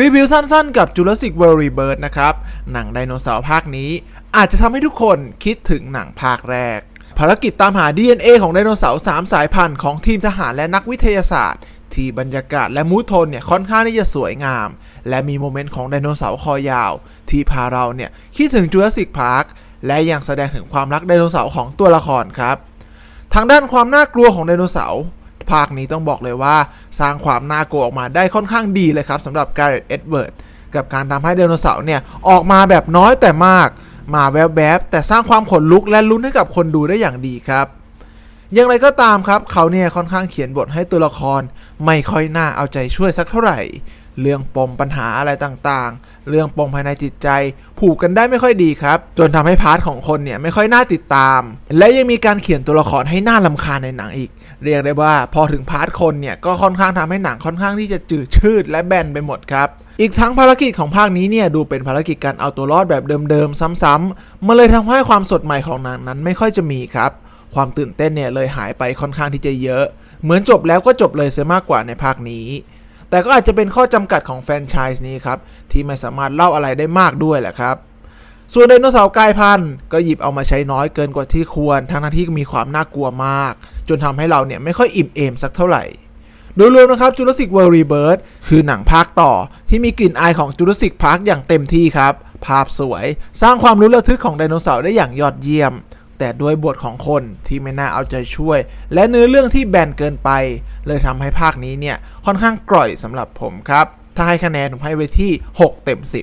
รีวิวสั้นๆกับ Jurassic World Rebirth นะครับ หนังไดโนเสาร์ภาคนี้ อาจจะทำให้ทุกคนคิดถึงหนังภาคแรก ภารกิจตามหา DNA ของไดโนเสาร์3สายพันธุ์ของทีมทหารและนักวิทยาศาสตร์ ที่บรรยากาศและมูทโทนเนี่ยค่อนข้างที่จะสวยงาม และมีโมเมนต์ของไดโนเสาร์คอยาว ที่พาเราเนี่ยคิดถึง Jurassic Park และยังแสดงถึงความรักไดโนเสาร์ของตัวละครครับ ทางด้านความน่ากลัวของไดโนเสาร์ ภาคนี้ต้องบอกเลยว่าสร้างความน่ากลัวออกมาได้ค่อนข้างดีเลยครับสำหรับกาเรตเอ็ดเวิร์ดกับการทำให้ไดโนเสาร์เนี่ย ออกมาแบบน้อยแต่มาก มาแวบๆแต่สร้างความขนลุกและลุ้นให้กับคนดูได้อย่างดีครับ อย่างไรก็ตามครับเขาเนี่ยค่อนข้างเขียนบทให้ตัวละคร ไม่ค่อยน่าเอาใจช่วยสักเท่าไหร่ เรื่องปมปัญหาอะไรต่างๆ เรื่องปมภายในจิตใจ ผูกกันได้ไม่ค่อยดีครับ จนทำให้พาร์ทของคนเนี่ยไม่ค่อยน่าติดตาม และยังมีการเขียนตัวละครให้น่าลำคาญในหนังอีก เรียกได้ว่าพอถึงพาร์ทคนเนี่ยก็ค่อนข้างทำให้หนังค่อนข้างที่จะจืดชืดและแบนไปหมดครับอีกทั้งภารกิจของภาคนี้เนี่ยดูเป็นภารกิจการเอาตัวรอดแบบเดิมๆซ้ำๆมันเลยทำให้ความสดใหม่ของหนังนั้นไม่ค่อยจะมีครับ ความตื่นเต้นเนี่ยเลยหายไปค่อนข้างที่จะเยอะ เหมือนจบแล้วก็จบเลยเสียมากกว่าในภาคนี้ แต่ก็อาจจะเป็นข้อจำกัดของแฟรนไชส์นี้ครับ ที่ไม่สามารถเล่าอะไรได้มากด้วยแหละครับ ส่วนไดโนเสาร์กลายพันธุ์ก็หยิบเอามาใช้น้อยเกินกว่าที่ควร ทั้งที่มีความน่ากลัวมาก จนทำให้เราเนี่ยไม่ค่อยอิ่มเอมสักเท่าไหร่โดยรวมนะครับ Jurassic World Rebirth คือหนังภาคต่อที่มีกลิ่นอายของ Jurassic Park อย่างเต็มที่ครับ ภาพสวย สร้างความรู้ระทึกของไดโนเสาร์ได้อย่างยอดเยี่ยม แต่ด้วยบทของคนที่ไม่น่าเอาใจช่วย และเนื้อเรื่องที่แบนเกินไป เลยทำให้ภาคนี้เนี่ยค่อนข้างกร่อยสำหรับผมครับ ถ้าให้คะแนนผมให้ไว้ที่ 6 เต็ม 10